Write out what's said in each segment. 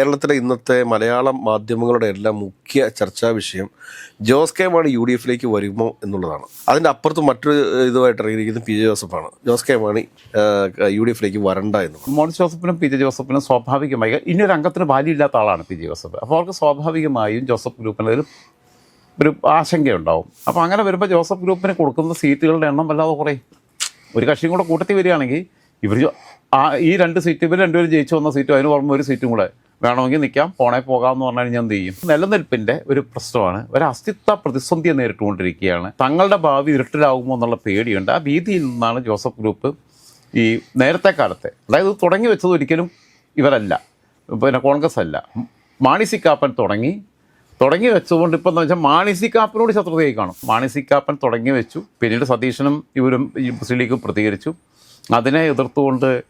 കേരളത്തിലെ ഇന്നത്തെ മലയാളം മാധ്യമങ്ങളുടെ എല്ലാം മുഖ്യ ചർച്ചാ വിഷയം Jose K Mani U D എഫിലേക്ക് വരുമോ എന്നുള്ളതാണ്. അതിന്റെ അപ്പുറത്ത് മറ്റൊരു ഇതുമായിട്ട് ഇറങ്ങിയിരിക്കുന്നത് P J ജോസഫാണ്. Jose K Mani U D എഫിലേക്ക് വരണ്ട എന്ന് മോണി ജോസഫിനും പി ജെ ജോസഫിനും സ്വാഭാവികമായി ഇനി ഒരു അംഗത്തിന് ബാല്യമില്ലാത്ത ആളാണ് പി ജെ ജോസഫ്. അപ്പോൾ അവർക്ക് സ്വാഭാവികമായും ജോസഫ് ഗ്രൂപ്പിന് ഒരു ഒരു ആശങ്കയുണ്ടാവും. അപ്പോൾ അങ്ങനെ വരുമ്പോൾ ജോസഫ് ഗ്രൂപ്പിന് കൊടുക്കുന്ന സീറ്റുകളുടെ എണ്ണം വല്ലാതെ കുറേ ഒരു കക്ഷിയും കൂടെ കൂട്ടത്തിൽ വരികയാണെങ്കിൽ ഇവർ ആ ഈ രണ്ട് സീറ്റ് ഇവർ രണ്ടുപേരും ജയിച്ചു വന്ന സീറ്റും അതിന് പുറമെ ഒരു സീറ്റും കൂടെ വേണമെങ്കിൽ നിൽക്കാം. പോണേ പോകാം എന്ന് പറഞ്ഞാൽ ഞാൻ എന്ത് ചെയ്യും? നിലനിൽപ്പിന്റെ ഒരു പ്രശ്നമാണ്. ഒരു അസ്തിത്വ പ്രതിസന്ധിയെ നേരിട്ടുകൊണ്ടിരിക്കുകയാണ്. തങ്ങളുടെ ഭാവി ഇരുട്ടിലാകുമോ എന്നുള്ള പേടിയുണ്ട്. ആ ഭീതിയിൽ നിന്നാണ് ജോസഫ് ഗ്രൂപ്പ് ഈ നേരത്തെ കാലത്തെ അതായത് തുടങ്ങി വെച്ചത് ഒരിക്കലും ഇവരല്ല. പിന്നെ കോൺഗ്രസ് അല്ല. മാണി സി കാപ്പൻ തുടങ്ങി. തുടങ്ങി വെച്ചുകൊണ്ട് ഇപ്പം എന്താ വെച്ചാൽ മാണി സി കാപ്പനോട് ശത്രുതയായി കാണും. മാണി സി കാപ്പൻ തുടങ്ങി വെച്ചു. പിന്നീട് സതീശനും ഇവരും മുസ്ലിം ലീഗും പ്രതികരിച്ചു. അതിനെ എതിർത്തുകൊണ്ട്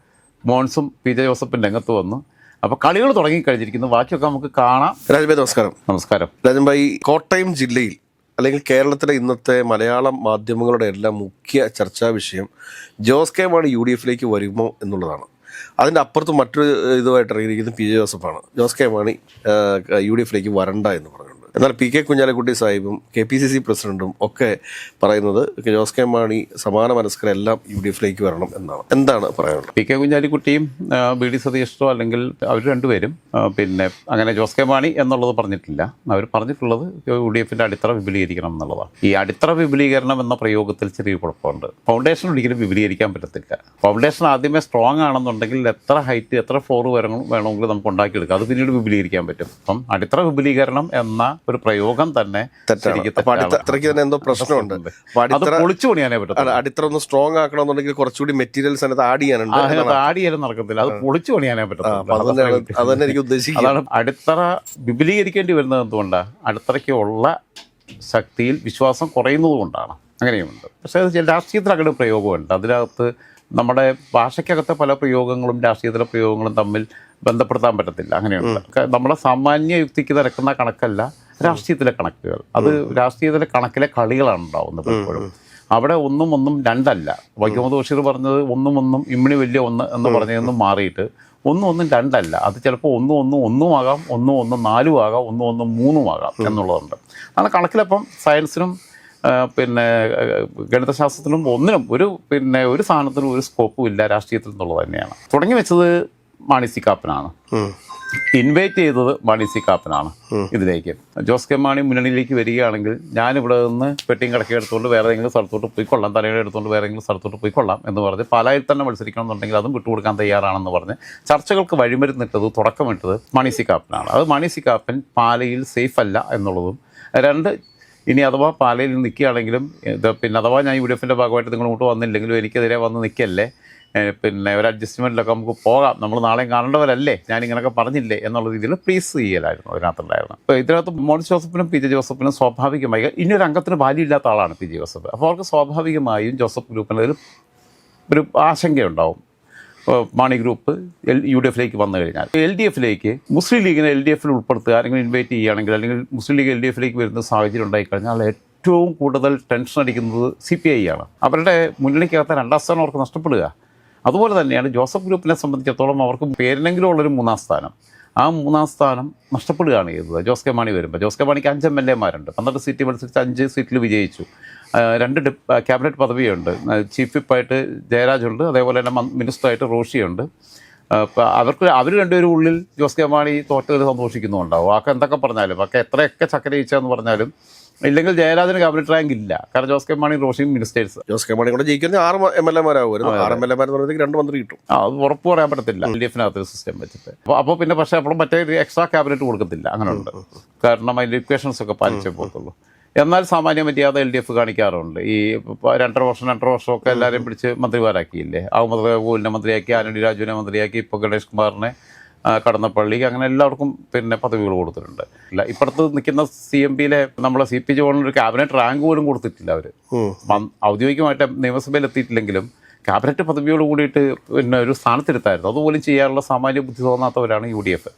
മോൺസും പി ജെ ജോസഫും രംഗത്ത് വന്നു. അപ്പോൾ കളികൾ തുടങ്ങിക്കഴിഞ്ഞിരിക്കുന്നു. ബാക്കിയൊക്കെ നമുക്ക് കാണാം. രാജഭായി നമസ്കാരം. നമസ്കാരം. രാജൻഭായി കോട്ടയം ജില്ലയിൽ അല്ലെങ്കിൽ കേരളത്തിലെ ഇന്നത്തെ മലയാളം മാധ്യമങ്ങളുടെ എല്ലാം മുഖ്യ ചർച്ചാ വിഷയം Jose K Mani U D എഫിലേക്ക് വരുമോ എന്നുള്ളതാണ്. അതിന്റെ അപ്പുറത്ത് മറ്റൊരു ഇതുമായിട്ട് ഇറങ്ങിയിരിക്കുന്നത് P J ജോസഫാണ്. Jose K Mani U D എഫിലേക്ക് വരണ്ട എന്ന് പറഞ്ഞുകൊണ്ട്. എന്നാൽ പി കെ കുഞ്ഞാലിക്കുട്ടി സാഹിബും കെ പി സി സി പ്രസിഡന്റും ഒക്കെ പറയുന്നത് ജോസ് കെ മാണി സമാന മനസ്കരെല്ലാം യു ഡി എഫിലേക്ക് വരണം എന്നാണ്. എന്താണ് പറയാനുള്ളത്? പി കെ കുഞ്ഞാലിക്കുട്ടിയും ബി ഡി സതീഷോ അല്ലെങ്കിൽ അവർ രണ്ടുപേരും പിന്നെ അങ്ങനെ ജോസ് കെ മാണി എന്നുള്ളത് പറഞ്ഞിട്ടില്ല. അവർ പറഞ്ഞിട്ടുള്ളത് യു ഡി എഫിന്റെ അടിത്തറ വിപുലീകരിക്കണം എന്നുള്ളതാണ്. ഈ അടിത്തറ വിപുലീകരണം എന്ന പ്രയോഗത്തിൽ ചെറിയ കുഴപ്പമുണ്ട്. ഫൗണ്ടേഷൻ ഒരിക്കലും വിപുലീകരിക്കാൻ പറ്റത്തില്ല. ഫൗണ്ടേഷൻ ആദ്യമേ സ്ട്രോങ് ആണെന്നുണ്ടെങ്കിൽ എത്ര ഹൈറ്റ് എത്ര ഫ്ലോർ വരണം വേണമെങ്കിലും നമുക്ക് ഉണ്ടാക്കിയെടുക്കാം. അത് പിന്നീട് വിപുലീകരിക്കാൻ പറ്റും. അപ്പം അടിത്തറ വിപുലീകരണം എന്ന ഒരു പ്രയോഗം തന്നെ. അടിത്തറയ്ക്ക് തന്നെ എന്തോ പ്രശ്നമുണ്ട്. പൊളിച്ചു പണിയാനേ പറ്റും അടിത്തറ ഒന്ന് സ്ട്രോങ് ആക്കണമെന്നുണ്ടെങ്കിൽ കുറച്ചുകൂടി മെറ്റീരിയൽസ് അതിനകത്ത് ആഡ് ചെയ്യാനുണ്ട് ആഡ് ചെയ്യാനും നടക്കത്തില്ല. അത് പൊളിച്ചു പണിയാനേ അപ്പൊ അത് തന്നെ എനിക്ക് ഉദ്ദേശിക്കുന്നത് അതാണ് അടിത്തറ വിപുലീകരിക്കേണ്ടി വരുന്നത് എന്തുകൊണ്ടാണ് അടിത്തറയ്ക്ക് ഉള്ള ശക്തിയിൽ വിശ്വാസം കുറയുന്നത് കൊണ്ടാണ്. അങ്ങനെയുമുണ്ട്. പക്ഷേ അത് രാഷ്ട്രീയത്തിൽ അങ്ങനെ പ്രയോഗമുണ്ട്. അതിനകത്ത് നമ്മുടെ ഭാഷയ്ക്കകത്തെ പല പ്രയോഗങ്ങളും രാഷ്ട്രീയത്തിലെ പ്രയോഗങ്ങളും തമ്മിൽ ബന്ധപ്പെടുത്താൻ പറ്റത്തില്ല. അങ്ങനെയുണ്ട്. നമ്മളെ നമ്മുടെ സാമാന്യ യുക്തിക്ക് നിരക്കുന്ന കണക്കല്ല. രാഷ്ട്രീയത്തിലെ കണക്കുകൾ. അത് രാഷ്ട്രീയത്തിലെ കണക്കിലെ കളികളാണ് ഉണ്ടാവുന്നത് പലപ്പോഴും അവിടെ ഒന്നും ഒന്നും രണ്ടല്ല. വൈക്കമുഹമ്മദ് ബഷീർ പറഞ്ഞത് ഒന്നും ഒന്നും ഇമ്മിണി വലിയ ഒന്ന് എന്ന് പറഞ്ഞതൊന്നും മാറിയിട്ട് ഒന്നും ഒന്നും രണ്ടല്ല. അത് ചിലപ്പോൾ ഒന്നും ഒന്നും ഒന്നും ആകാം ഒന്നും ഒന്നും നാലും ആകാം ഒന്നും ഒന്നും മൂന്നും ആകാം എന്നുള്ളതുണ്ട്. അതാണ് കണക്കിലപ്പം സയൻസിനും പിന്നെ ഗണിതശാസ്ത്രത്തിലും ഗണിതശാസ്ത്രത്തിനും ഒന്നിനും ഒരു പിന്നെ ഒരു സാധനത്തിനും ഒരു സ്കോപ്പും ഇല്ല രാഷ്ട്രീയത്തിൽ എന്നുള്ളത് തന്നെയാണ്. തുടങ്ങി വെച്ചത് മാണി സി കാപ്പനാണ് ഇൻവൈറ്റ് ചെയ്തത് മാണി സി കാപ്പനാണ് ഇതിലേക്ക്. ജോസ് കെ മാണി മുന്നണിയിലേക്ക് വരികയാണെങ്കിൽ ഞാനിവിടെ നിന്ന് പെട്ടിയും കിടക്കി എടുത്തുകൊണ്ട് വേറെ ഏതെങ്കിലും സ്ഥലത്തോട്ട് പോയിക്കൊള്ളാം തലയുടെ എടുത്തുകൊണ്ട് വേറെ ഏതെങ്കിലും സ്ഥലത്തോട്ട് പോയിക്കൊള്ളാം എന്ന് പറഞ്ഞ് പാലായിൽ തന്നെ മത്സരിക്കണം എന്നുണ്ടെങ്കിൽ അതും വിട്ടുകൊടുക്കാൻ തയ്യാറാണെന്ന് പറഞ്ഞ് ചർച്ചകൾക്ക് വഴിമരുന്നിട്ടത് തുടക്കമിട്ടത് മാണി സി കാപ്പനാണ് അത് മാണി സി കാപ്പൻ പാലയിൽ സേഫ് അല്ല എന്നുള്ളതും രണ്ട് ഇനി അഥവാ പാലയിൽ നിൽക്കുകയാണെങ്കിലും ഇത് പിന്നെ അഥവാ ഞാൻ യു ഡി എഫിന്റെ ഭാഗമായിട്ട് നിങ്ങൾ ഇങ്ങോട്ട് വന്നില്ലെങ്കിലും എനിക്കെതിരെ വന്ന് നിൽക്കല്ലേ പിന്നെ ഒരു അഡ്ജസ്റ്റ്മെന്റിലൊക്കെ നമുക്ക് പോകാം. നമ്മൾ നാളെയും കാണേണ്ടവരല്ലേ? ഞാൻ ഇങ്ങനെയൊക്കെ പറഞ്ഞില്ലേ? എന്നുള്ള രീതിയിൽ പ്ലീസ് ചെയ്യലായിരുന്നു അതിനകത്തുണ്ടായിരുന്നു അപ്പോൾ ഇതിനകത്ത് മോൻസ് ജോസഫിനും പി ജെ ജോസഫിനും സ്വാഭാവികമായി ഇനി ഒരു അംഗത്തിന് ബാല്യമില്ലാത്ത ആളാണ് പി ജെ ജോസഫ്. അപ്പോൾ അവർക്ക് സ്വാഭാവികമായും ജോസഫ് ഗ്രൂപ്പിന് ഒരു ഒരു ആശങ്കയുണ്ടാവും. Mani group L U D എഫിലേക്ക് വന്നു കഴിഞ്ഞാൽ. എൽ ഡി എഫിലേക്ക് മുസ്ലിം ലീഗിനെ എൽ ഡി എഫിൽ ഉൾപ്പെടുത്തുക അല്ലെങ്കിൽ ഇൻവൈറ്റ് ചെയ്യുകയാണെങ്കിൽ അല്ലെങ്കിൽ മുസ്ലിം ലീഗ് എൽ ഡി എഫിലേക്ക് വരുന്ന സാഹചര്യം ഉണ്ടായിക്കഴിഞ്ഞാൽ ഏറ്റവും കൂടുതൽ ടെൻഷൻ അടിക്കുന്നത് സി പി ഐ ആണ്. അവരുടെ മുന്നണിക്കകത്ത് രണ്ടാം സ്ഥാനം അവർക്ക് നഷ്ടപ്പെടുക. അതുപോലെ തന്നെയാണ് ജോസഫ് ഗ്രൂപ്പിനെ സംബന്ധിച്ചിടത്തോളം അവർക്ക് പേരിനെങ്കിലും ഉള്ളൊരു മൂന്നാം സ്ഥാനം. ആ മൂന്നാം സ്ഥാനം നഷ്ടപ്പെടുകയാണ് ചെയ്തത്. ജോസ് കെ മാണി വരുമ്പോൾ ജോസ് കെ മാണിക്ക് അഞ്ച് എം എൽ എമാരുണ്ട്. പന്ത്രണ്ട് സീറ്റ് മത്സരിച്ച് അഞ്ച് സീറ്റിൽ വിജയിച്ചു. രണ്ട് ക്യാബിനറ്റ് പദവിയുണ്ട്. ചീഫ് വിപ്പായിട്ട് ജയരാജുണ്ട്. അതേപോലെ തന്നെ മിനിസ്റ്ററായിട്ട് റോഷിയുണ്ട്. അവർക്ക് അവർ രണ്ടുപേരും ഉള്ളിൽ ജോസ് കെ മാണി തോറ്റതിൽ സന്തോഷിക്കുന്നുണ്ടാവും ആക്കെ എന്തൊക്കെ പറഞ്ഞാലും ഒക്കെ എത്രയൊക്കെ ചക്കരയിച്ചെന്ന് പറഞ്ഞാലും ഇല്ലെങ്കിൽ ജയരാജന് ക്യാബിനറ്റ് റാങ്ക് ഇല്ല. കാരണം ജോസ് കെ മാണി റോഷിയും മിനിസ്റ്റേഴ്സ് ജോസ് കെ മാണി കൂടെ ജയിക്കുന്ന ആറ് എം എൽ എമാരാകുമായിരുന്നു ആറ് എം എൽ പറയുന്നത് രണ്ട് മന്ത്രി കിട്ടും. ആ അത് ഉറപ്പ് പറയാൻ പറ്റത്തില്ല. എൽ ഡി എഫിനകത്ത് സിസ്റ്റം വെച്ചിട്ട്. അപ്പോൾ അപ്പോൾ പിന്നെ പക്ഷേ അപ്പോൾ മറ്റേ എക്സ്ട്രാ ക്യാബിനറ്റ് കൊടുക്കത്തില്ല. അങ്ങനെയുണ്ട്. കാരണം അതിന്റെ ഇക്വേഷൻസ് ഒക്കെ പാലിച്ചേ പോകത്തുള്ളൂ. എന്നാൽ സാമാന്യ മര്യാദ എൽ ഡി എഫ് കാണിക്കാറുണ്ട്. ഈ രണ്ടര വർഷം രണ്ടര വർഷമൊക്കെ എല്ലാവരെയും പിടിച്ച് മന്ത്രിമാരാക്കിയില്ലേ? അഹമ്മദ് ഗോലിനെ മന്ത്രിയാക്കി ആനന്ദി രാജുവിനെ മന്ത്രിയാക്കി ഇപ്പോൾ ഗണേഷ് കുമാറിനെ ആ, കടന്നപ്പള്ളി അങ്ങനെ എല്ലാവർക്കും പിന്നെ പദവികൾ കൊടുത്തിട്ടുണ്ട് ഇല്ല ഇപ്പുറത്ത് നിൽക്കുന്ന സി എം പിയിലെ നമ്മളെ സി പി ജോണിന് ഒരു ക്യാബിനറ്റ് റാങ്ക് പോലും കൊടുത്തിട്ടില്ല അവർ. ഔദ്യോഗികമായിട്ട് നിയമസഭയിൽ എത്തിയിട്ടില്ലെങ്കിലും ക്യാബിനറ്റ് പദവിയോട് കൂടിയിട്ട് പിന്നെ ഒരു സ്ഥാനത്തിരുത്തായിരുന്നു. അതുപോലും ചെയ്യാനുള്ള സാമാന്യ ബുദ്ധി തോന്നാത്തവരാണ് യു ഡി എഫ്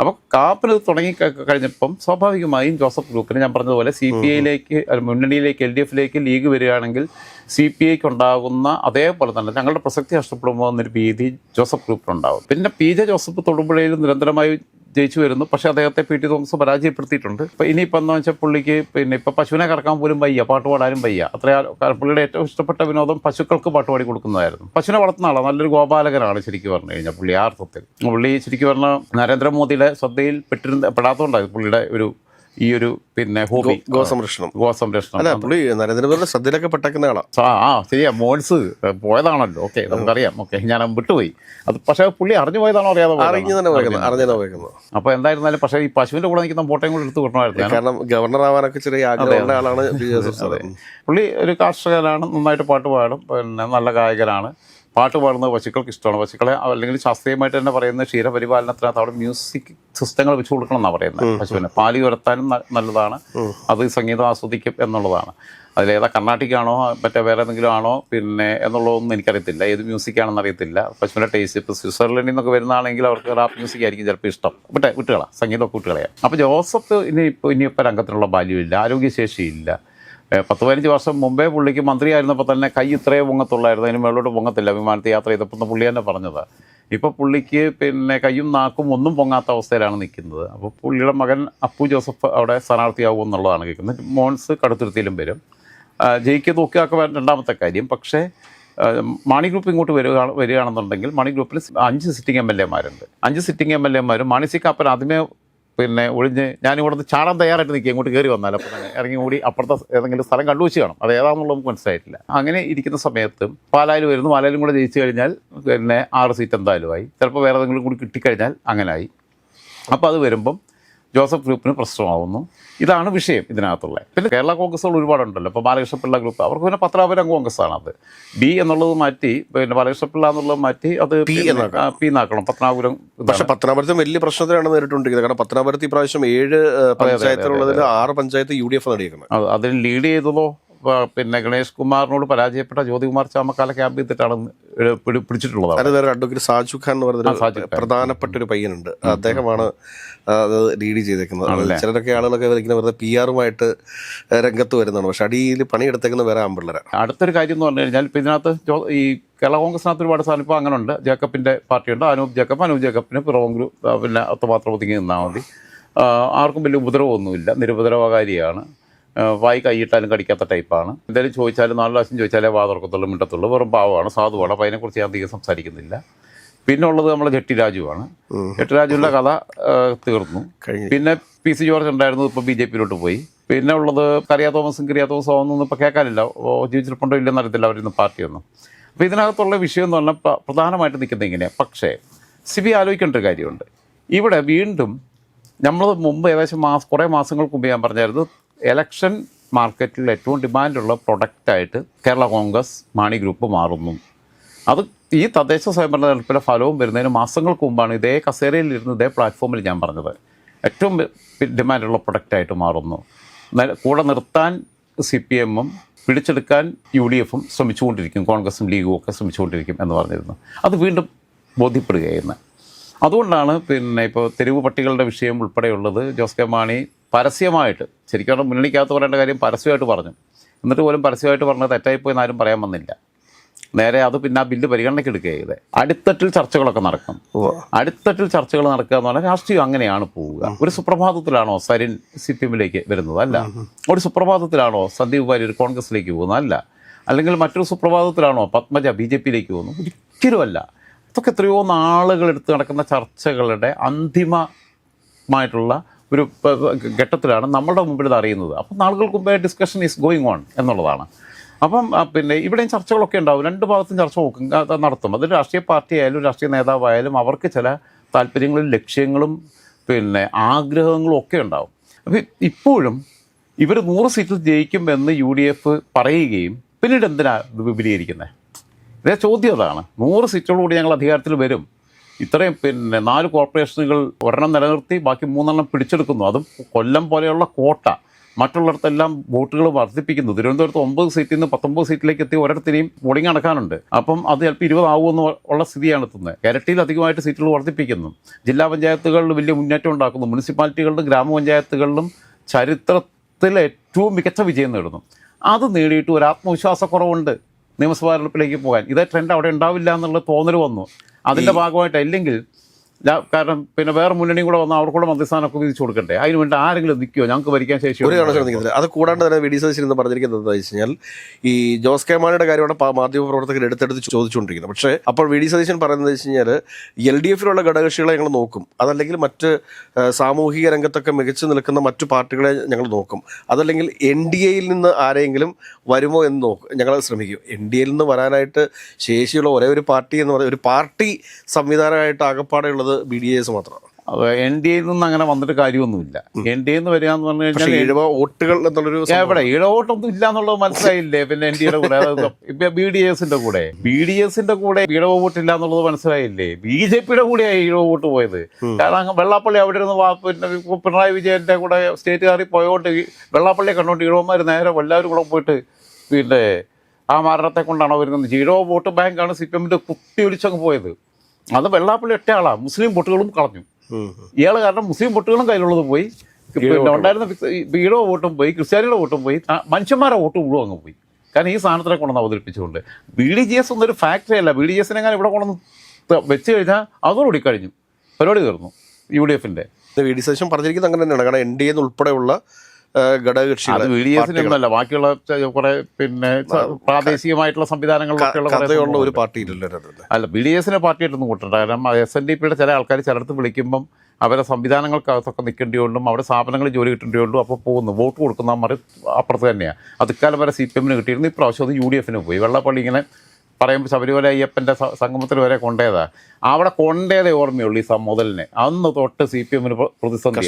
അപ്പോൾ കാപ്പിന് തുടങ്ങി കഴിഞ്ഞപ്പം സ്വാഭാവികമായും ജോസഫ് ഗ്രൂപ്പിന് ഞാൻ പറഞ്ഞതുപോലെ സി പി ഐയിലേക്ക് മുന്നണിയിലേക്ക് എൽ ഡി എഫിലേക്ക് ലീഗ് വരികയാണെങ്കിൽ സി പി ഐക്ക് ഉണ്ടാകുന്ന അതേപോലെ തന്നെ ഞങ്ങളുടെ പ്രസക്തി നഷ്ടപ്പെടുമോ എന്നൊരു ഭീതി ജോസഫ് ഗ്രൂപ്പിനുണ്ടാകും പിന്നെ പി ജെ ജോസഫ് തൊടുപുഴയിൽ നിരന്തരമായി ജയിച്ചു വരുന്നു. പക്ഷേ അദ്ദേഹത്തെ പി ടി തോമസ് പരാജയപ്പെടുത്തിയിട്ടുണ്ട്. ഇപ്പം ഇനിയിപ്പോൾ എന്താ വെച്ചാൽ പുള്ളിക്ക് പിന്നെ ഇപ്പോൾ പശുവിനെ കറക്കാൻ പോലും വയ്യ. പാട്ട് പാടാനും വയ്യ. അത്ര പുള്ളിയുടെ ഏറ്റവും ഇഷ്ടപ്പെട്ട വിനോദം പശുക്കൾക്ക് പാട്ട് പാടി കൊടുക്കുന്നതായിരുന്നു. പശുവിനെ വളർത്തുന്ന ആളാണ് നല്ലൊരു ഗോപാലകനാണ് ശരിക്കും പറഞ്ഞു കഴിഞ്ഞാൽ പുള്ളി ആ അർത്ഥത്തിൽ പുള്ളി ശരിക്കും പറഞ്ഞാൽ നരേന്ദ്രമോദിയുടെ ശ്രദ്ധയിൽ പെട്ടിരുന്ന പെടാത്തതുകൊണ്ടായിരുന്നു പുള്ളിയുടെ ഒരു ഈ ഒരു പിന്നെ ഹോബി ഗോസംരക്ഷണം ഗോസംരക്ഷണം അല്ല പുള്ളി നരേന്ദ്രമോദിയുടെ ശ്രദ്ധയിലൊക്കെ പെട്ടേക്കുന്ന ആളാ. ആ ശരിയാ മോൻസ് പോയതാണല്ലോ. ഓക്കെ നമുക്കറിയാം. ഓക്കെ ഞാൻ വിട്ടുപോയി. അത് പക്ഷേ പുള്ളി അറിഞ്ഞു പോയതാണോ അറിയാതെ അറിഞ്ഞു തന്നെ പോയേക്കുന്നത് അറിഞ്ഞു തന്നെ അപ്പോൾ എന്തായിരുന്നാലും പക്ഷേ ഈ പശുവിന്റെ കൂടെ നിൽക്കുന്ന ഫോട്ടോയും കൂടെ എടുത്ത് കിട്ടണമായിരുന്നു കാരണം ഗവർണർ ആവാനൊക്കെ ചെറിയ ആഗ്രഹമുള്ള ആളാണ് പുള്ളി ഒരു കാർഷകനാണ് നന്നായിട്ട് പാട്ട് പാടും പിന്നെ നല്ല ഗായകനാണ്. പാട്ട് പാടുന്നത് പശുക്കൾക്ക് ഇഷ്ടമാണ്. പശുക്കളെ അല്ലെങ്കിൽ ശാസ്ത്രീയമായിട്ട് തന്നെ പറയുന്നത് ക്ഷീരപരിപാലനത്തിനകത്ത് അവിടെ മ്യൂസിക് സിസ്റ്റങ്ങൾ വെച്ച് കൊടുക്കണം എന്നാണ് പറയുന്നത്. പശുവിന് പാലി ഉരത്താനും നല്ലതാണ്. അത് സംഗീതം ആസ്വദിക്കും എന്നുള്ളതാണ്. അതിലേതാ കർണാട്ടിക്കാണോ മറ്റേ വേറെ എന്തെങ്കിലും ആണോ പിന്നെ എന്നുള്ളതൊന്നും എനിക്കറിയത്തില്ല. ഏത് മ്യൂസിക് ആണെന്ന് അറിയത്തില്ല. പശുവിന്റെ ടേസ്റ്റ് ഇപ്പോൾ സ്വിറ്റ്സർലൻഡിൽ നിന്നൊക്കെ വരുന്നതാണെങ്കിൽ അവർക്ക് റാപ്പ് മ്യൂസിക് ആയിരിക്കും ചിലപ്പോൾ ഇഷ്ടം. മറ്റേ കുട്ടികളാണ് സംഗീതമൊക്കെ കുട്ടികളെയാണ് അപ്പോൾ ജോസഫ് ഇനി ഇപ്പോൾ ഇനിയിപ്പോൾ രംഗത്തിനുള്ള ബാല്യമില്ല ആരോഗ്യശേഷിയില്ല. പത്ത് പതിനഞ്ച് വർഷം മുമ്പേ പുള്ളിക്ക് മന്ത്രിയായിരുന്നപ്പോൾ തന്നെ കൈ ഇത്രയും പൊങ്ങത്തുള്ളായിരുന്നു. അതിന് മേളോട്ട് പൊങ്ങത്തില്ല. വിമാനത്തിൽ യാത്ര ചെയ്തപ്പോൾ പുള്ളി തന്നെ പറഞ്ഞത്. ഇപ്പോൾ പുള്ളിക്ക് പിന്നെ കൈയും നാക്കും ഒന്നും പൊങ്ങാത്ത അവസ്ഥയിലാണ് നിൽക്കുന്നത്. അപ്പോൾ പുള്ളിയുടെ മകൻ അപ്പു ജോസഫ് അവിടെ സ്ഥാനാർത്ഥിയാവും എന്നുള്ളതാണ് കേൾക്കുന്നത്. മോൻസ് കടുത്തുരുത്തിയിലും വരും. ജയിക്കുക ജയിക്ക് നോക്കിയാക്കുക രണ്ടാമത്തെ കാര്യം. പക്ഷേ മാണി ഗ്രൂപ്പ് ഇങ്ങോട്ട് വരിക വരികയാണെന്നുണ്ടെങ്കിൽ മാണി ഗ്രൂപ്പിൽ അഞ്ച് സിറ്റിംഗ് എം എൽ എമാരുണ്ട് അഞ്ച് സിറ്റിംഗ് എം എൽ എമാരും മാണി സി കാപ്പൻ ആദ്യമേ പിന്നെ ഒഴിഞ്ഞ് ഞാൻ നിന്ന് ചാടാൻ തയ്യാറായിട്ട് നിൽക്കുക ഇങ്ങോട്ട് കയറി വന്നാൽ അപ്പോൾ തന്നെ ഇറങ്ങി കൂടി അപ്പുറത്തെ ഏതെങ്കിലും സ്ഥലം കണ്ടുവച്ച് കാണും. അത് ഏതാണെന്നുള്ളത് നമുക്ക് മനസ്സിലായിട്ടില്ല. അങ്ങനെ ഇരിക്കുന്ന സമയത്ത് പാലായിൽ വരുന്നു. പാലായിലും കൂടെ ജയിച്ചു കഴിഞ്ഞാൽ പിന്നെ ആറ് സീറ്റ് എന്തായാലും ആയി. ചിലപ്പോൾ വേറെ ഏതെങ്കിലും കൂടി കിട്ടിക്കഴിഞ്ഞാൽ അങ്ങനെ ആയി. അപ്പോൾ അത് വരുമ്പം ജോസഫ് ഗ്രൂപ്പിന് പ്രശ്നമാവുന്നു ഇതാണ് വിഷയം ഇതിനകത്തുള്ള പിന്നെ കേരള കോൺഗ്രസുകൾ ഒരുപാടുണ്ടല്ലോ. ഇപ്പോൾ ബാലകൃഷ്ണ പിള്ള ഗ്രൂപ്പ്. അവർക്ക് പിന്നെ പത്രാപുരം കോൺഗ്രസ് ആണ് അത് ബി എന്നുള്ളത് മാറ്റി പിന്നെ ബാലകൃഷ്ണ പിള്ള എന്നുള്ളത് മാറ്റി അത് പി പി എന്നാക്കണം. പത്നാപുരം പക്ഷേ പത്തനാപുരത്തും വലിയ പ്രശ്നത്തിലാണ് നേരിട്ടുകൊണ്ടിരിക്കുന്നത്. കാരണം പത്നാപുരത്ത് ഈ പ്രാവശ്യം ഏഴ് പഞ്ചായത്തിലുള്ളതിൽ ആറ് പഞ്ചായത്ത് യു ഡി എഫ് നേടിയിരിക്കുന്നത് അതിന് ലീഡ് ചെയ്തതോ? പിന്നെ ഗണേഷ് കുമാറിനോട് പരാജയപ്പെട്ട ജ്യോതികുമാർ ചാമക്കാല ക്യാമ്പ് ചെയ്തിട്ടാണ് പിടിച്ചിട്ടുള്ളത് വേറെ അഡ്വക്കേറ്റ് സാജു ഖാൻ എന്ന് പറയുന്ന പ്രധാനപ്പെട്ട ഒരു പയ്യനുണ്ട്. അദ്ദേഹമാണ് അത് ലീഡ് ചെയ്തേക്കുന്നത്. ചിലരൊക്കെ ആളുകളൊക്കെ ഇങ്ങനെ വെറുതെ പി ആറുമായിട്ട് രംഗത്ത് വരുന്നതാണ്. പക്ഷെ അടിയിൽ പണിയെടുത്തേക്കുന്ന വേറെ ആമ്പിള്ളേരാ അടുത്തൊരു കാര്യം എന്ന് പറഞ്ഞു കഴിഞ്ഞാൽ ഇപ്പം ഇതിനകത്ത് ഈ കേരള കോൺഗ്രസിനകത്ത് ഒരുപാട് സാധനം ഇപ്പോൾ അങ്ങനെ ഉണ്ട് ജേക്കബിന്റെ പാർട്ടിയുണ്ട്. അനൂപ് ജേക്കബ് അനൂപ് ജേക്കബിന് പിറവം ഗ്രൂപ്പ് ആ, പിന്നെ അത്രമാത്രം ഒതുങ്ങി നിന്നാൽ മതി. ആർക്കും വലിയ ഉപദ്രവമൊന്നുമില്ല. നിരുപദ്രവകാരിയാണ്. വായി കൈയിട്ടാലും കടിക്കാത്ത ടൈപ്പാണ്. എന്തായാലും ചോദിച്ചാലും നാല് പ്രാവശ്യം ചോദിച്ചാലേ വാ തുറക്കത്തുള്ളൂ മിണ്ടത്തുള്ളൂ. വെറും പാവമാണ് സാധുവാണ്. അപ്പോൾ അതിനെക്കുറിച്ച് ഞാൻ അധികം സംസാരിക്കുന്നില്ല. പിന്നെ ഉള്ളത് നമ്മളെ ജെട്ടി രാജുവാണ്. ജെട്ടി രാജുവിന്റെ കഥ തീർന്നു. പിന്നെ പി സി ജോർജ് ഉണ്ടായിരുന്നു ഇപ്പോൾ ബി ജെ പിയിലോട്ട് പോയി. പിന്നെ ഉള്ളത് കറിയ തോമസും കിറിയ തോമസും ഒന്നും ഇപ്പോൾ കേൾക്കാനില്ല. ഓ, ജീവിച്ചിരിപ്പുണ്ടോ ഇല്ലെന്ന് അറിയത്തില്ല. അവരിന്ന് പാർട്ടിയൊന്നും അപ്പോൾ ഇതിനകത്തുള്ള വിഷയം എന്ന് പറഞ്ഞാൽ പ്ര- പ്രധാനമായിട്ട് നിൽക്കുന്നത് ഇങ്ങനെയാണ് പക്ഷേ സിബി ആലോചിക്കേണ്ട ഒരു കാര്യമുണ്ട്. ഇവിടെ വീണ്ടും നമ്മൾ മുമ്പ് ഏകദേശം മാസം കുറേ മാസങ്ങൾക്ക് മുമ്പ് ഞാൻ പറഞ്ഞായിരുന്നു എലക്ഷൻ മാർക്കറ്റിൽ ഏറ്റവും ഡിമാൻഡുള്ള പ്രൊഡക്റ്റായിട്ട് കേരള കോൺഗ്രസ് മാണി ഗ്രൂപ്പ് മാറുന്നു. അത് ഈ തദ്ദേശ സ്വയംഭരണ തെരഞ്ഞെടുപ്പിലെ ഫലവും വരുന്നതിന് മാസങ്ങൾക്ക് മുമ്പാണ് ഇതേ കസേരയിൽ ഇരുന്ന് ഇതേ പ്ലാറ്റ്ഫോമിൽ ഞാൻ പറഞ്ഞത്. ഏറ്റവും ഡിമാൻഡുള്ള പ്രൊഡക്റ്റായിട്ട് മാറുന്നു. കൂടെ നിർത്താൻ സി പി എമ്മും പിടിച്ചെടുക്കാൻ യു ഡി എഫും ശ്രമിച്ചുകൊണ്ടിരിക്കും. കോൺഗ്രസും ലീഗും ഒക്കെ ശ്രമിച്ചുകൊണ്ടിരിക്കും എന്ന് പറഞ്ഞിരുന്നു. അത് വീണ്ടും ബോധ്യപ്പെടുകയായിരുന്നു അതുകൊണ്ടാണ് പിന്നെ ഇപ്പോൾ തെരുവ് പട്ടികളുടെ വിഷയം ഉൾപ്പെടെയുള്ളത് ജോസ് കെ മാണി പരസ്യമായിട്ട് ശരിക്കും പറഞ്ഞാൽ മുന്നണിക്കകത്ത് പറയേണ്ട കാര്യം പരസ്യമായിട്ട് പറഞ്ഞു. എന്നിട്ട് പോലും പരസ്യമായിട്ട് പറഞ്ഞത് തെറ്റായിപ്പോയി എന്നാരും പറയാൻ വന്നില്ല. നേരെ അത് പിന്നെ ആ ബില്ല് പരിഗണനയ്ക്ക് എടുക്കുക ചെയ്തത് അടിത്തട്ടിൽ ചർച്ചകളൊക്കെ നടക്കും. അടിത്തട്ടിൽ ചർച്ചകൾ നടക്കുക എന്ന് പറഞ്ഞാൽ രാഷ്ട്രീയം അങ്ങനെയാണ് പോവുക. ഒരു സുപ്രഭാതത്തിലാണോ സരിൻ സി പി എമ്മിലേക്ക് വരുന്നത്? അല്ല. ഒരു സുപ്രഭാതത്തിലാണോ സന്ദീപ് വാര്യർ കോൺഗ്രസിലേക്ക് പോകുന്നത്? അല്ല. അല്ലെങ്കിൽ മറ്റൊരു സുപ്രഭാതത്തിലാണോ പത്മജ ബി ജെ പിയിലേക്ക് പോകുന്നത്? ഒരിക്കലുമല്ല അതൊക്കെ എത്രയോ നാളുകൾ എടുത്ത് നടക്കുന്ന ചർച്ചകളുടെ അന്തിമമായിട്ടുള്ള ഒരു ഘട്ടത്തിലാണ് നമ്മളുടെ മുമ്പിൽ ഇത് അറിയുന്നത്. അപ്പം നാളുകൾക്ക് മുമ്പേ ഡിസ്കഷൻ ഈസ് ഗോയിങ് ഓൺ എന്നുള്ളതാണ്. അപ്പം പിന്നെ ഇവിടെയും ചർച്ചകളൊക്കെ ഉണ്ടാവും. രണ്ട് ഭാഗത്തും ചർച്ച നോക്കും നടത്തും. അത് രാഷ്ട്രീയ പാർട്ടി ആയാലും രാഷ്ട്രീയ നേതാവായാലും അവർക്ക് ചില താല്പര്യങ്ങളും ലക്ഷ്യങ്ങളും പിന്നെ ആഗ്രഹങ്ങളും ഒക്കെ ഉണ്ടാവും. അപ്പം ഇപ്പോഴും ഇവർ നൂറ് സീറ്റിൽ ജയിക്കുമെന്ന് യു ഡി എഫ് പറയുകയും പിന്നീട് എന്തിനാണ് വിപുലീകരിക്കുന്നത് ഇതേ ചോദ്യം അതാണ്. നൂറ് സീറ്റോടുകൂടി ഞങ്ങൾ അധികാരത്തിൽ വരും. ഇത്രയും പിന്നെ നാല് കോർപ്പറേഷനുകൾ ഒരെണ്ണം നിലനിർത്തി ബാക്കി മൂന്നെണ്ണം പിടിച്ചെടുക്കുന്നു. അതും കൊല്ലം പോലെയുള്ള കോട്ട. മറ്റുള്ളിടത്തെല്ലാം വോട്ടുകൾ വർദ്ധിപ്പിക്കുന്നു. തിരുവനന്തപുരത്ത് ഒമ്പത് സീറ്റിൽ നിന്ന് പത്തൊമ്പത് സീറ്റിലേക്ക് എത്തി ഒരിടത്തിനെയും പോളിംഗ് നടക്കാനുണ്ട്. അപ്പം അത് ചിലപ്പോൾ ഇരുപതാവുമെന്ന് ഉള്ള സ്ഥിതിയാണ് എത്തുന്നത്. ഇരട്ടിയിൽ അധികമായിട്ട് സീറ്റുകൾ വർദ്ധിപ്പിക്കുന്നു. ജില്ലാ പഞ്ചായത്തുകളിൽ വലിയ മുന്നേറ്റം ഉണ്ടാക്കുന്നു. മുനിസിപ്പാലിറ്റികളിലും ഗ്രാമപഞ്ചായത്തുകളിലും ചരിത്രത്തിൽ ഏറ്റവും മികച്ച വിജയം നേടുന്നു. അത് നേടിയിട്ട് ഒരു ആത്മവിശ്വാസക്കുറവുണ്ട് നിയമസഭാ തെരഞ്ഞെടുപ്പിലേക്ക് പോകാൻ. ഇതേ ട്രെൻഡ് അവിടെ ഉണ്ടാവില്ല എന്നുള്ള തോന്നൽ വന്നു. അതിന്റെ ഭാഗമായിട്ട് അല്ലെങ്കിൽ കാരണം പിന്നെ വേറെ മുന്നണിയും കൂടെ വന്നാൽ അവർക്കൂടെ മന്ത്രിസ്ഥാനമൊക്കെ വിധിച്ചു കൊടുക്കണ്ടേ? അതിന് വേണ്ടി ആരെങ്കിലും നിൽക്കുമോ ഞങ്ങൾക്ക് ഭരിക്കാൻ ശേഷി ഒരു കാരണവശാലും നിൽക്കുന്നില്ല അത് കൂടാണ്ട് തന്നെ വി ഡി സതീശൻ പറഞ്ഞിരിക്കുന്നത് എന്താ വെച്ച് കഴിഞ്ഞാൽ ഈ ജോസ് കെ മാണിയുടെ കാര്യമാണ് മാധ്യമ മാധ്യമപ്രവർത്തകർ എടുത്തെടുത്ത് ചോദിച്ചുകൊണ്ടിരിക്കുന്നത്. പക്ഷേ അപ്പോൾ വി ഡി സതീശൻ പറയുന്നത് വെച്ച് കഴിഞ്ഞാൽ എൽ ഡി എഫിലുള്ള ഘടകകക്ഷികളെ ഞങ്ങൾ നോക്കും. അതല്ലെങ്കിൽ മറ്റ് സാമൂഹിക രംഗത്തൊക്കെ മികച്ചു നിൽക്കുന്ന മറ്റു പാർട്ടികളെ ഞങ്ങൾ നോക്കും. അതല്ലെങ്കിൽ എൻ ഡി എയിൽ നിന്ന് ആരെങ്കിലും വരുമോ എന്ന് നോക്കും. ഞങ്ങൾ ശ്രമിക്കും. എൻ ഡി എയിൽ നിന്ന് വരാനായിട്ട് ശേഷിയുള്ള ഒരേ ഒരു പാർട്ടി എന്ന് പറയുന്നത് ഒരു പാർട്ടി സംവിധാനമായിട്ട് ആകപ്പാടെ ഉള്ളത് ബി ഡി എസ് മാത്രമാണ്. എൻ ഡി എയിൽ നിന്ന് അങ്ങനെ വന്നിട്ട് കാര്യമൊന്നുമില്ല. എൻ ഡി എന്ന് വരിക എന്ന് പറഞ്ഞു കഴിഞ്ഞാൽ ഇഴവ വോട്ടുകൾ എന്നുള്ളൊരു എവിടെ? ഇഴവോട്ടൊന്നും ഇല്ല എന്നുള്ളത് മനസ്സിലായില്ലേ? പിന്നെ എൻ ഡിയുടെ കൂടെ. ഇപ്പൊ ബി ഡി എസിന്റെ കൂടെ. ബി ഡി എസിന്റെ കൂടെ ഇഴവ വോട്ടില്ല എന്നുള്ളത് മനസ്സിലായില്ലേ? ബി ജെ പിയുടെ കൂടെയായി ഇഴവ വോട്ട് പോയത്. കാരണം വെള്ളാപ്പള്ളി അവിടെ ഇരുന്ന് പിന്നെ പിണറായി വിജയന്റെ കൂടെ സ്റ്റേറ്റ് കയറി പോയോണ്ട് വെള്ളാപ്പള്ളിയെ കണ്ടോണ്ട് ഇഴവന്മാർ നേരെ എല്ലാവരും കൂടെ പോയിട്ട് പിന്നെ ആ മരണത്തെ കൊണ്ടാണ് വരുന്നത് ഇഴവ വോട്ട് ബാങ്കാണ് സി പി എമ്മിന്റെ കുത്തി ഒലിച്ചങ്ങ് പോയത്. അത് വെള്ളാപ്പള്ളി ഒറ്റ ആളാണ് മുസ്ലിം വോട്ടുകളും കളഞ്ഞു. ഇയാൾ കാരണം മുസ്ലിം വോട്ടുകളും കയ്യിലുള്ളത് പോയി. പിന്നെ ഉണ്ടായിരുന്ന വീടോ വോട്ടും പോയി ക്രിസ്ത്യാനിയുടെ വോട്ടും പോയി. മനുഷ്യന്മാരെ വോട്ട് മുഴുവൻ അങ്ങ് പോയി. കാരണം ഈ സാധനത്തിനെ കൊണ്ടുവന്ന് അവതരിപ്പിച്ചുകൊണ്ട് ബി ഡി ജി എസ് ഒന്നൊരു ഫാക്ടറി അല്ല. ബി ഡി ജി എസിനെ ഇവിടെ കൊണ്ടുവന്ന് ത- വെച്ച് കഴിഞ്ഞാൽ അതോടുകൂടി കഴിഞ്ഞു. പരിപാടി തീർന്നു. യു ഡി എഫിന്റെ. വി ഡി സതീശൻ പറഞ്ഞിരിക്കുന്നത് അങ്ങനെ തന്നെയാണ് കാരണം എൻ ഡി എന്ന് ആ, അത് ഘടകകക്ഷികൾ ബി ഡി എസിനൊന്നല്ല ബാക്കിയുള്ള കുറെ പിന്നെ പ്രാദേശികമായിട്ടുള്ള സംവിധാനങ്ങളിലൊക്കെയുള്ള കഥയുള്ള ഒരു. പാർട്ടിയിലല്ലോ അല്ല ബി ഡി എസിനെ പാർട്ടിയായിട്ടൊന്നും കൂട്ടണ്ട. കാരണം എസ് എൻ ഡി പിയുടെ ചില ആൾക്കാർ ചിലടത്ത് വിളിക്കുമ്പം അവരെ സംവിധാനങ്ങൾക്കകത്തൊക്കെ നിൽക്കേണ്ടിയുള്ളൂ അവിടെ സ്ഥാപനങ്ങളിൽ ജോലി കിട്ടേണ്ടിയുള്ളൂ അപ്പോൾ പോകുന്നു. വോട്ട് കൊടുക്കുന്ന മറി അപ്പുറത്ത് തന്നെയാണ് അതുക്കാലം വരെ സി പി എമ്മിന് കിട്ടിയിരുന്നു. ഇപ്രാവശ്യം അത് യു ഡി എഫിന് പോയി. വെള്ളപ്പള്ളി ഇങ്ങനെ പറയുമ്പോൾ ശബരിമല അയ്യപ്പന്റെ സംഗമത്തിൽ വരെ കൊണ്ടേതാ. അവിടെ കൊണ്ടേതേ ഓർമ്മയുള്ളൂ ഈ മുതലിനെ. അന്ന് തൊട്ട് സി പി എമ്മിന് പ്രതിസന്ധി.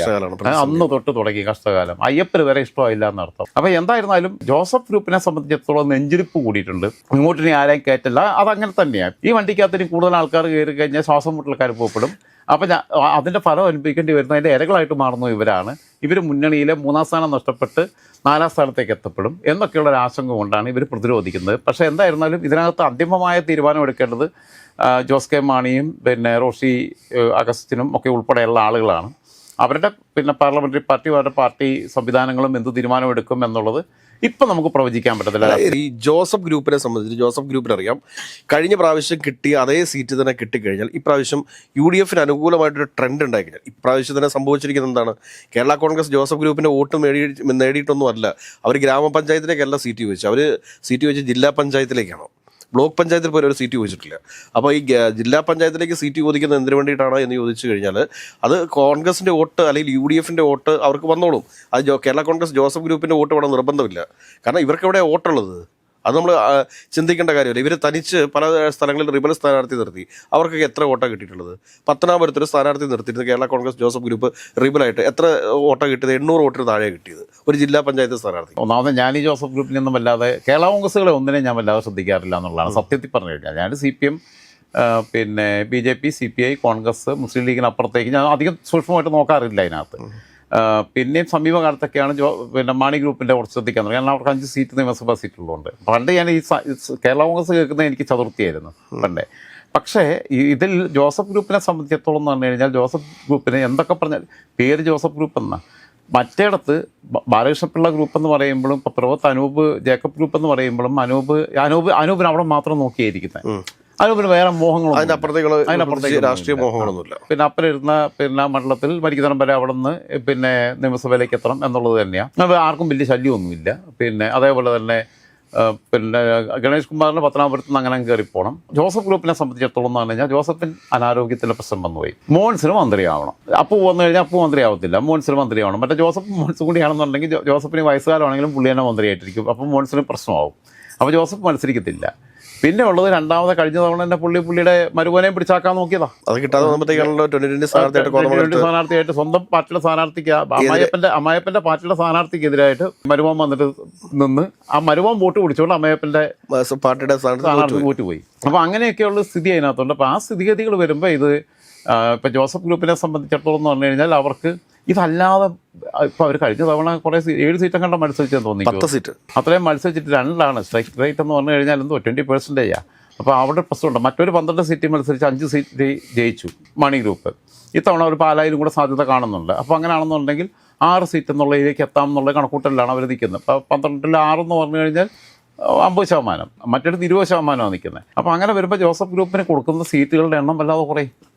അന്ന് തൊട്ട് തുടങ്ങി കഷ്ടകാലം. അയ്യപ്പന് വരെ ഇഷ്ടമായില്ല എന്നർത്ഥം. അപ്പൊ എന്തായിരുന്നാലും ജോസഫ് ഗ്രൂപ്പിനെ സംബന്ധിച്ചിടത്തോളം നെഞ്ചിരിപ്പ് കൂടിയിട്ടുണ്ട്. ഇങ്ങോട്ടിനി ആരെയും കയറ്റില്ല അതങ്ങനെ തന്നെയാണ് ഈ വണ്ടിക്കകത്തിന് കൂടുതൽ ആൾക്കാർ കയറി കഴിഞ്ഞാൽ ശ്വാസം മുട്ടൽക്കാർ പോകപ്പെടും അപ്പം അതിന്റെ അതിന്റെ ഫലം അനുഭവിക്കേണ്ടി വരുന്ന അതിന്റെ ഇരകളായിട്ട് മാറുന്നു ഇവരാണ്. ഇവർ മുന്നണിയിലെ മൂന്നാം സ്ഥാനം നഷ്ടപ്പെട്ട് നാലാം സ്ഥാനത്തേക്ക് എത്തപ്പെടും എന്നൊക്കെയുള്ള ഒരു ആശങ്ക കൊണ്ടാണ് ഇവർ പ്രതിരോധിക്കുന്നത്. പക്ഷേ എന്തായിരുന്നാലും ഇതിനകത്ത് അന്തിമമായ തീരുമാനം എടുക്കേണ്ടത് ആ, ജോസ് കെ മാണിയും പിന്നെ റോഷി അഗസ്റ്റിനും ഒക്കെ ഉൾപ്പെടെയുള്ള ആളുകളാണ്. അവരുടെ പിന്നെ പാർലമെന്ററി പാർട്ടി അവരുടെ പാർട്ടി സംവിധാനങ്ങളും എന്ത് തീരുമാനമെടുക്കും എന്നുള്ളത് ഇപ്പം നമുക്ക് പ്രവചിക്കാൻ പറ്റത്തില്ല. ഈ ജോസഫ് ഗ്രൂപ്പിനെ സംബന്ധിച്ച് ജോസഫ് ഗ്രൂപ്പിനെ അറിയാം. കഴിഞ്ഞ പ്രാവശ്യം കിട്ടിയ അതേ സീറ്റ് തന്നെ കിട്ടിക്കഴിഞ്ഞാൽ ഇപ്രാവശ്യം യു ഡി എഫിന് അനുകൂലമായിട്ടൊരു ട്രെൻഡ് ഉണ്ടായിക്കഴിഞ്ഞാൽ ഇപ്രാവശ്യം തന്നെ സംഭവിച്ചിരിക്കുന്നത് എന്താണ്? കേരള കോൺഗ്രസ് ജോസഫ് ഗ്രൂപ്പിന്റെ വോട്ട് നേടി നേടിയിട്ടൊന്നും അല്ല അവർ ഗ്രാമപഞ്ചായത്തിലേക്കല്ല സീറ്റ് ചോദിച്ചത് അവർ സീറ്റ് ചോദിച്ചത് ജില്ലാ പഞ്ചായത്തിലേക്കാണ്. ബ്ലോക്ക് പഞ്ചായത്തിൽ പോലും ഒരു സീറ്റ് ചോദിച്ചിട്ടില്ല. അപ്പോൾ ഈ ജില്ലാ പഞ്ചായത്തിലേക്ക് സീറ്റ് ചോദിക്കുന്നത് എന്തിനു വേണ്ടിയിട്ടാണ് എന്ന് ചോദിച്ചു കഴിഞ്ഞാൽ അത് കോൺഗ്രസിന്റെ വോട്ട് അല്ലെങ്കിൽ യു ഡി എഫിന്റെ വോട്ട് അവർക്ക് വന്നോളും. അത് കേരള കോൺഗ്രസ് ജോസഫ് ഗ്രൂപ്പിന്റെ വോട്ട് വേണം നിർബന്ധമില്ല. കാരണം ഇവർക്ക് എവിടെയാണ് വോട്ടുള്ളത്? അത് നമ്മൾ ചിന്തിക്കേണ്ട കാര്യമില്ല. ഇവർ തനിച്ച് പല സ്ഥലങ്ങളിൽ റിബൽ സ്ഥാനാർത്ഥി നിർത്തി. അവർക്കൊക്കെ എത്ര വോട്ടാണ് കിട്ടിയിട്ടുള്ളത്? പത്തനാപുരത്ത് ഒരു സ്ഥാനാർത്ഥി നിർത്തിയിരുന്നത് കേരള കോൺഗ്രസ് ജോസഫ് ഗ്രൂപ്പ് റിബലായിട്ട്. എത്ര വോട്ടാണ് കിട്ടിയത്? എണ്ണൂറ് വോട്ടിന് താഴെ കിട്ടിയത്. ഒരു ജില്ലാ പഞ്ചായത്ത് സ്ഥാനാർത്ഥി. ഒന്നാമത് ഞാൻ ഈ ജോസഫ് ഗ്രൂപ്പിൽ നിന്നും വല്ലാതെ കേരള കോൺഗ്രസ്സുകളെ ഒന്നിനെ ഞാൻ വല്ലാതെ ശ്രദ്ധിക്കാറില്ല എന്നുള്ളതാണ് സത്യത്തിൽ പറഞ്ഞു കഴിഞ്ഞാൽ ഞാൻ സി പി എം പിന്നെ B J P C P I Congress Muslim ലീഗിന് അപ്പുറത്തേക്ക് ഞാൻ അധികം സൂക്ഷ്മമായിട്ട് നോക്കാറില്ല അതിനകത്ത് പിന്നെയും സമീപകാലത്തൊക്കെയാണ് ജോ പിന്നെ മാണി ഗ്രൂപ്പിന്റെ കുറച്ച് ശ്രദ്ധിക്കാൻ തുടങ്ങി. കാരണം അവർക്ക് അഞ്ച് സീറ്റ് നിയമസഭാ സീറ്റുള്ളതുകൊണ്ട് പണ്ട് ഞാൻ ഈ കേരള കോൺഗ്രസ് കേൾക്കുന്നത് എനിക്ക് ചതുർത്ഥിയായിരുന്നു പണ്ടേ. പക്ഷേ ഇതിൽ ജോസഫ് ഗ്രൂപ്പിനെ സംബന്ധിച്ചിടത്തോളം എന്ന് പറഞ്ഞു കഴിഞ്ഞാൽ ജോസഫ് ഗ്രൂപ്പിനെ എന്തൊക്കെ പറഞ്ഞാൽ പേര് ജോസഫ് ഗ്രൂപ്പ് എന്നാ. മറ്റേടത്ത് ബാലകൃഷ്ണപിള്ള ഗ്രൂപ്പ് എന്ന് പറയുമ്പോഴും പ്രവത്ത് അനൂപ് ജേക്കബ് ഗ്രൂപ്പ് എന്ന് പറയുമ്പോഴും അനൂപ് അനൂപ് അനൂപിന് അവിടെ മാത്രം അനൂപിന് വേറെ മോഹങ്ങളൊന്നും അതിന്റെ അപ്പുറത്തേക്കുള്ള അതിനപ്പുറത്തേക്ക് രാഷ്ട്രീയ മോഹങ്ങളൊന്നുമില്ല. പിന്നെ അപ്പുറം പിന്നെ മണ്ഡലത്തിൽ മരിക്കുന്നിടം വരെ അവിടെ നിന്ന് പിന്നെ നിയമസഭയിലേക്ക് എത്തണം എന്നുള്ളത് തന്നെയാണ് അത് ആർക്കും വലിയ ശല്യമൊന്നുമില്ല. പിന്നെ അതേപോലെ തന്നെ പിന്നെ ഗണേഷ് കുമാറിന് പത്തനാപുരത്ത് നിന്ന് അങ്ങനെ കയറി പോകണം ജോസഫ് ഗ്രൂപ്പിനെ സംബന്ധിച്ചിടത്തോളം എന്ന് പറഞ്ഞു കഴിഞ്ഞാൽ ജോസഫിന് അനാരോഗ്യത്തിന്റെ പ്രശ്നം വന്നുപോയി മോൻസിന് മന്ത്രിയാവണം. അപ്പു വന്നു കഴിഞ്ഞാൽ അപ്പു മന്ത്രിയാവത്തില്ല. മോൻസിന് മന്ത്രിയാവണം. മറ്റേ ജോസഫ് മോൻസും കൂടിയാണെന്നുണ്ടെങ്കിൽ ജോസഫിന് വയസ്സുകാലമാണെങ്കിലും പുള്ളി തന്നെ മന്ത്രിയായിട്ടിരിക്കും. അപ്പം മോൻസിന് പ്രശ്നമാവും. അപ്പോൾ ജോസഫ് മത്സരിക്കത്തില്ല. പിന്നെ ഉള്ളത് രണ്ടാമത് കഴിഞ്ഞ തവണ തന്നെ പുള്ളി പുള്ളിയുടെ മരുവനെയും പിടിച്ചാക്കാൻ നോക്കിയതാ. അത് കിട്ടാതെ വന്നപ്പോഴത്തേക്കാണല്ലോ ട്വന്റി ട്വന്റി സ്ഥാനാർത്ഥിയായിട്ട് സ്ഥാനാർത്ഥിയായിട്ട് സ്വന്തം പാർട്ടിയുടെ സ്ഥാനാർത്ഥിക്ക് അമ്മായപ്പന്റെ അമ്മായപ്പന്റെ പാർട്ടിയുടെ സ്ഥാനാർത്ഥിക്കെതിരായിട്ട് മരുവൻ വന്നിട്ട് നിന്ന് ആ മരുവൻ വോട്ട് പിടിച്ചുകൊണ്ട് അമ്മായപ്പന്റെ പാർട്ടിയുടെ സ്ഥാനാർത്ഥി സ്ഥാനാർത്ഥി വോട്ട് പോയി അപ്പൊ അങ്ങനെയൊക്കെയുള്ള സ്ഥിതി അതിനകത്തുണ്ട്. അപ്പൊ ആ സ്ഥിതിഗതികൾ വരുമ്പോൾ ഇത് ആ, ഇപ്പൊ ജോസഫ് ഗ്രൂപ്പിനെ സംബന്ധിച്ചിടത്തോളം എന്ന് പറഞ്ഞു കഴിഞ്ഞാൽ അവർക്ക് ഇതല്ലാതെ ഇപ്പൊ അവർ കഴിഞ്ഞ തവണ കുറേ ഏഴ് സീറ്റും കണ്ട മത്സരിച്ചെന്ന് തോന്നി പത്ത് സീറ്റ്. അത്രയും മത്സരിച്ചിട്ട് രണ്ടാണ്. സ്ട്രൈക്ക് റേറ്റ് എന്ന് പറഞ്ഞു കഴിഞ്ഞാൽ എന്തോ ട്വന്റി പെർസെന്റേജാ അപ്പോൾ അവിടെ പ്രശ്നമുണ്ട്. മറ്റൊരു പന്ത്രണ്ട് സീറ്റ് മത്സരിച്ച് അഞ്ച് സീറ്റ് ജയിച്ചു മണി ഗ്രൂപ്പ്. ഇത്തവണ ഒരു പാലായിലും കൂടെ സാധ്യത കാണുന്നുണ്ട്. അപ്പോൾ അങ്ങനെയാണെന്നുണ്ടെങ്കിൽ ആറ് സീറ്റ് എന്നുള്ളതിലേക്ക് എത്താം എന്നുള്ള കണക്കൂട്ടലിലാണ് അവർ നിൽക്കുന്നത്. അപ്പോൾ പന്ത്രണ്ടിൽ ആറെന്ന് പറഞ്ഞു കഴിഞ്ഞാൽ അമ്പത് ശതമാനം. മറ്റൊരു ഇരുപത് ശതമാനമാണ് നിൽക്കുന്നത്. അപ്പോൾ അങ്ങനെ വരുമ്പോൾ ജോസഫ് ഗ്രൂപ്പിന് കൊടുക്കുന്ന സീറ്റുകളുടെ എണ്ണം വല്ലാതെ കുറയും.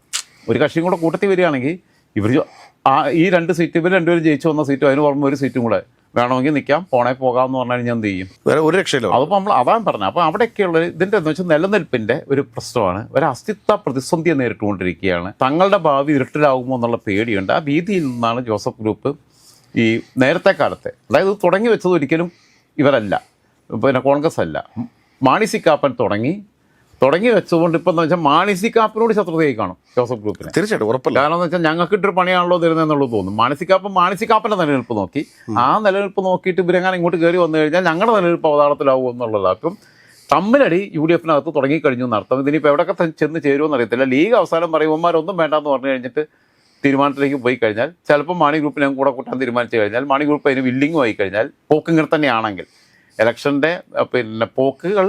ഒരു കക്ഷിയും കൂടെ കൂട്ടത്തിൽ വരികയാണെങ്കിൽ ഇവർ ആ ഈ രണ്ട് സീറ്റ് ഇവർ രണ്ടുപേരും ജയിച്ചു വന്ന സീറ്റും അതിന് പുറമെ ഒരു സീറ്റും കൂടെ വേണമെങ്കിൽ നിൽക്കാം. പോണേ പോകാം എന്ന് പറഞ്ഞാൽ ഞാൻ എന്ത് ചെയ്യും? വേറെ ഒരു രക്ഷയില്ല. അതിപ്പോൾ നമ്മൾ അതാണ് പറഞ്ഞത്. അപ്പോൾ അവിടെയൊക്കെയുള്ള ഇതിന്റെ എന്ന് വെച്ചാൽ നിലനിൽപ്പിന്റെ ഒരു പ്രശ്നമാണ്. ഒരു അസ്തിത്വ പ്രതിസന്ധിയെ നേരിട്ടുകൊണ്ടിരിക്കുകയാണ്. തങ്ങളുടെ ഭാവി ഇരുട്ടിലാകുമോ എന്നുള്ള പേടിയുണ്ട്. ആ ഭീതിയിൽ നിന്നാണ് ജോസഫ് ഗ്രൂപ്പ് ഈ നേരത്തെ കാലത്തെ അതായത് തുടങ്ങി വെച്ചത് ഒരിക്കലും ഇവരല്ല. പിന്നെ കോൺഗ്രസ് അല്ല. മാണി സി കാപ്പൻ തുടങ്ങി തുടങ്ങി വെച്ചുകൊണ്ട് ഇപ്പം എന്ന് വെച്ചാൽ മാനസി കാപ്പിനോട് ശത്രുതയായി കാണും ജോസഫ് ഗ്രൂപ്പിന്. തീർച്ചയായിട്ടും ഉറപ്പില്ല. കാരണം എന്ന് വെച്ചാൽ ഞങ്ങൾക്ക് ഇട്ടൊരു പണിയാണല്ലോ തരുന്നതെന്നുള്ളത് തോന്നും. മാനസികാപ്പം മാനസികാപ്പന്റെ നിലനിൽപ്പ് നോക്കി. ആ നിലനിൽപ്പ് നോക്കിയിട്ട് ഇവരെങ്ങനെ ഇങ്ങോട്ട് കയറി വന്നു കഴിഞ്ഞാൽ ഞങ്ങളുടെ നിലനിൽപ്പ് അവതാളത്തിലാവും എന്നുള്ളതാണ് അപ്പം തമ്മിലടി യു ഡി എഫിനകത്ത് തുടങ്ങി കഴിഞ്ഞു എന്നർത്ഥം. ഇതിനിപ്പോൾ എവിടെയൊക്കെ ചെന്ന് ചേരുമെന്ന് അറിയത്തില്ല ലീഗ് അവസാനം പറയുമ്പോന്മാരൊന്നും വേണ്ടാന്ന് പറഞ്ഞു കഴിഞ്ഞിട്ട് തീരുമാനത്തിലേക്ക് പോയി കഴിഞ്ഞാൽ ചിലപ്പോൾ മാണി ഗ്രൂപ്പിനെ കൂടെ കൂട്ടാൻ തീരുമാനിച്ചു കഴിഞ്ഞാൽ മാണി ഗ്രൂപ്പ് അതിന് വില്ലിങ്ങും ആയി കഴിഞ്ഞാൽ പോക്ക് ഇങ്ങനെ തന്നെയാണെങ്കിൽ. ഇലക്ഷന്റെ പിന്നെ പോക്കുകൾ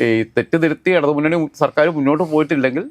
ഈ തെറ്റുതിരുത്തി ഇടതുമുന്നണി സർക്കാർ മുന്നോട്ട് പോയിട്ടില്ലെങ്കിൽ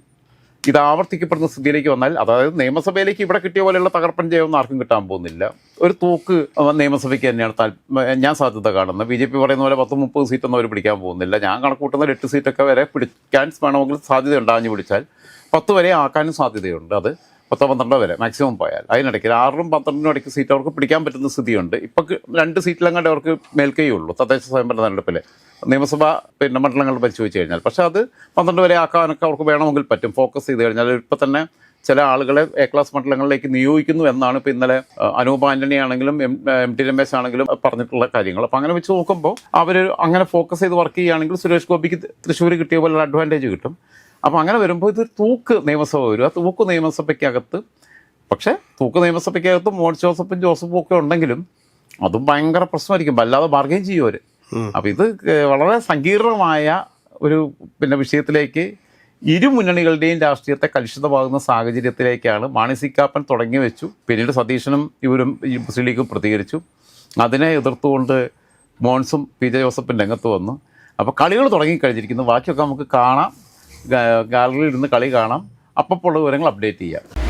ഇത് ആവർത്തിക്കപ്പെടുന്ന സ്ഥിതിയിലേക്ക് വന്നാൽ അതായത് നിയമസഭയിലേക്ക് ഇവിടെ കിട്ടിയ പോലെയുള്ള തകർപ്പൻ ജയമൊന്നും ആർക്കും കിട്ടാൻ പോകുന്നില്ല. ഒരു തൂക്ക് നിയമസഭയ്ക്ക് തന്നെയാണ് താൽ- ഞാൻ സാധ്യത കാണുന്നത്. ബി ജെ പി പറയുന്ന പോലെ പത്ത് മുപ്പത് സീറ്റൊന്നും അവർ പിടിക്കാൻ പോകുന്നില്ല. ഞാൻ കണക്കൂട്ടുന്ന എട്ട് സീറ്റൊക്കെ വരെ പിടിക്കാൻ വേണമെങ്കിൽ സാധ്യത ഉണ്ടാഞ്ഞു പിടിച്ചാൽ. പത്ത് വരെ ആക്കാനും സാധ്യതയുണ്ട്. അത് പത്തോ പന്ത്രണ്ടോ വരെ മാക്സിമം പോയാൽ. അതിനിടയ്ക്ക് ആറിനും പന്ത്രണ്ടിനും ഇടയ്ക്ക് സീറ്റ് അവർക്ക് പിടിക്കാൻ പറ്റുന്ന സ്ഥിതിയുണ്ട്. ഇപ്പം രണ്ട് സീറ്റിലങ്ങാണ്ട് അവർക്ക് മേൽക്കൈ ഉള്ളൂ. തദ്ദേശ സ്വയംഭരണ തെരഞ്ഞെടുപ്പിൽ നിയമസഭ പിന്നെ മണ്ഡലങ്ങൾ പരിശോധിച്ച് കഴിഞ്ഞാൽ. പക്ഷേ അത് പന്ത്രണ്ട് വരെ ആക്കാനൊക്കെ അവർക്ക് വേണമെങ്കിൽ പറ്റും. ഫോക്കസ് ചെയ്ത് കഴിഞ്ഞാൽ ഇപ്പം തന്നെ ചില ആളുകളെ എ ക്ലാസ് മണ്ഡലങ്ങളിലേക്ക് നിയോഗിക്കുന്നു എന്നാണ് ഇപ്പോൾ ഇന്നലെ അനൂപ് ആന്റണി ആണെങ്കിലും എം ടി രമേശ് ആണെങ്കിലും പറഞ്ഞിട്ടുള്ള കാര്യങ്ങൾ. അപ്പോൾ അങ്ങനെ വെച്ച് നോക്കുമ്പോൾ അവർ അങ്ങനെ ഫോക്കസ് ചെയ്ത് വർക്ക് ചെയ്യുകയാണെങ്കിൽ സുരേഷ് ഗോപിക്ക് തൃശ്ശൂർ കിട്ടിയ പോലെ അഡ്വാന്റേജ് കിട്ടും. അപ്പോൾ അങ്ങനെ വരുമ്പോൾ ഇത് തൂക്ക് നിയമസഭ വരും. ആ തൂക്ക് നിയമസഭയ്ക്കകത്ത് പക്ഷേ തൂക്ക് നിയമസഭയ്ക്കകത്ത് മോഡ് ജോസഫും ജോസഫും ഒക്കെ ഉണ്ടെങ്കിലും അതും ഭയങ്കര പ്രശ്നമായിരിക്കും. വല്ലാതെ ബാർഗെയിൻ ചെയ്യും അവർ അപ്പോൾ ഇത് വളരെ സങ്കീർണമായ ഒരു പിന്നെ വിഷയത്തിലേക്ക് ഇരു മുന്നണികളുടെയും രാഷ്ട്രീയത്തെ കലുഷിതമാകുന്ന സാഹചര്യത്തിലേക്കാണ് മാണി സി കാപ്പൻ തുടങ്ങി വെച്ചു. പിന്നീട് സതീശനും ഇവരും ഈ മുസ്ലിം ലീഗും പ്രതികരിച്ചു. അതിനെ എതിർത്തുകൊണ്ട് മോൺസും പി ജെ ജോസഫും രംഗത്ത് വന്നു. അപ്പോൾ കളികൾ തുടങ്ങിക്കഴിഞ്ഞിരിക്കുന്നു. ബാക്കിയൊക്കെ നമുക്ക് കാണാം. ഗാലറിയിൽ ഇരുന്ന് കളി കാണാം. അപ്പോൾ ഉള്ള വിവരങ്ങൾ അപ്ഡേറ്റ് ചെയ്യാം.